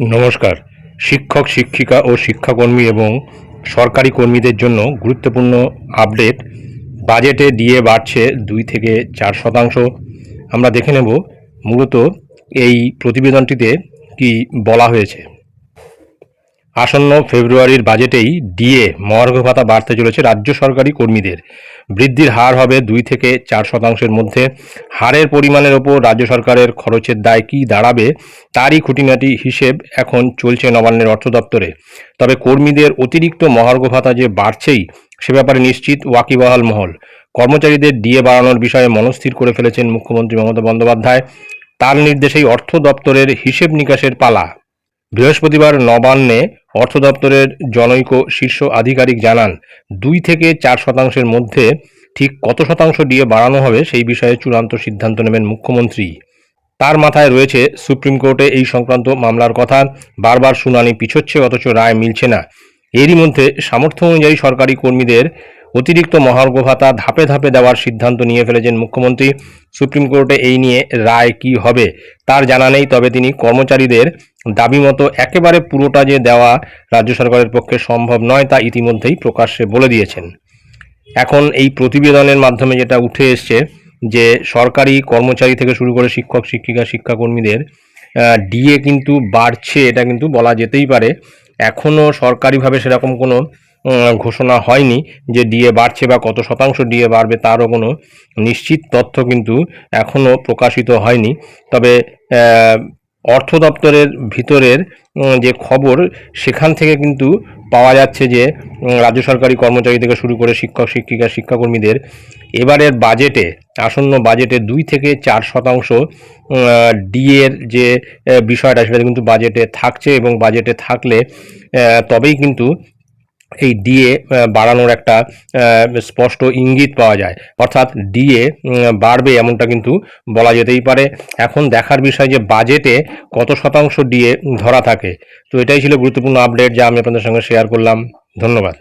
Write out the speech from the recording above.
নমস্কার। শিক্ষক, শিক্ষিকা ও শিক্ষাকর্মী এবং সরকারি কর্মীদের জন্য গুরুত্বপূর্ণ আপডেট। বাজেটে দিয়ে বাড়ছে দুই থেকে চার শতাংশ। আমরা দেখে নেব মূলত এই প্রতিবেদনটিতে কি বলা হয়েছে। আসন্ন ফেব্রুয়ারির বাজেটেই ডিএ মহার্ঘ ভাতা বাড়তে চলেছে রাজ্য সরকারি কর্মীদের। বৃদ্ধির হার হবে দুই থেকে চার শতাংশের মধ্যে। হারের পরিমাণের ওপর রাজ্য সরকারের খরচের দায় কী দাঁড়াবে, তারই খুঁটিনাটি হিসেব এখন চলছে নবান্নের অর্থ দপ্তরে। তবে কর্মীদের অতিরিক্ত মহার্ঘ ভাতা যে বাড়ছেই, সে ব্যাপারে নিশ্চিত ওয়াকিবহাল মহল। কর্মচারীদের ডিএ বাড়ানোর বিষয়ে মনস্থির করে ফেলেছেন মুখ্যমন্ত্রী মমতা বন্দ্যোপাধ্যায়। তার নির্দেশেই অর্থ দপ্তরের হিসেব নিকাশের পালা। বৃহস্পতিবার নবান্নে অর্থ দপ্তরের জনৈক শীর্ষ আধিকারিক জানান, দুই থেকে চার শতাংশের মধ্যে ঠিক কত শতাংশ ডিএ বাড়ানো হবে সেই বিষয়ে চূড়ান্ত সিদ্ধান্ত নেবেন মুখ্যমন্ত্রী। তার মাথায় রয়েছে, সুপ্রিম কোর্টে এই সংক্রান্ত মামলার কথা বারবার শুনানি পিছোচ্ছে, অথচ রায় মিলছে না। এরই মধ্যে সামর্থ্য অনুযায়ী সরকারি কর্মীদের অতিরিক্ত মহার্ঘ ভাতা ধাপে ধাপে দেওয়ার সিদ্ধান্ত নিয়ে ফেলেছেন মুখ্যমন্ত্রী। সুপ্রিম কোর্টে এই নিয়ে রায় কি হবে, তার জানা নেই, তবে তিনি কর্মচারীদের দাবি মতো একেবারে পুরোটা যে দেওয়া রাজ্য সরকারের পক্ষে সম্ভব নয় তা ইতিমধ্যেই প্রকাশ্যে বলে দিয়েছেন। এখন এই প্রতিবেদনের মাধ্যমে যেটা উঠে এসছে যে সরকারি কর্মচারী থেকে শুরু করে শিক্ষক, শিক্ষিকা, শিক্ষাকর্মীদের ডিএ কিন্তু বাড়ছে, এটা কিন্তু বলা যেতেই পারে। এখনও সরকারিভাবে সেরকম কোনো ঘোষণা হয়নি যে ডিএ বাড়ছে বা কত শতাংশ ডিএ বাড়বে তারও কোনো নিশ্চিত তথ্য কিন্তু এখনও প্রকাশিত হয়নি। তবে অর্থ দপ্তরের ভিতরের যে খবর, সেখান থেকে কিন্তু পাওয়া যাচ্ছে যে রাজ্য সরকারি কর্মচারী থেকে শুরু করে শিক্ষক, শিক্ষিকা, শিক্ষাকর্মীদের, এবারের বাজেটে, আসন্ন বাজেটে দুই থেকে চার শতাংশ ডিএর যে বিষয়টা, সেটা কিন্তু বাজেটে থাকছে এবং বাজেটে থাকলে তবেই কিন্তু এই ডিএ বাড়ানোর একটা স্পষ্ট ইঙ্গিত পাওয়া যায়। অর্থাৎ ডিএ বাড়বে এমনটা কিন্তু বলা যেতেই পারে। এখন দেখার বিষয় যে বাজেটে কত শতাংশ ডিএ ধরা থাকে। তো এটাই ছিল গুরুত্বপূর্ণ আপডেট যা আমি আপনাদের সঙ্গে শেয়ার করলাম। ধন্যবাদ।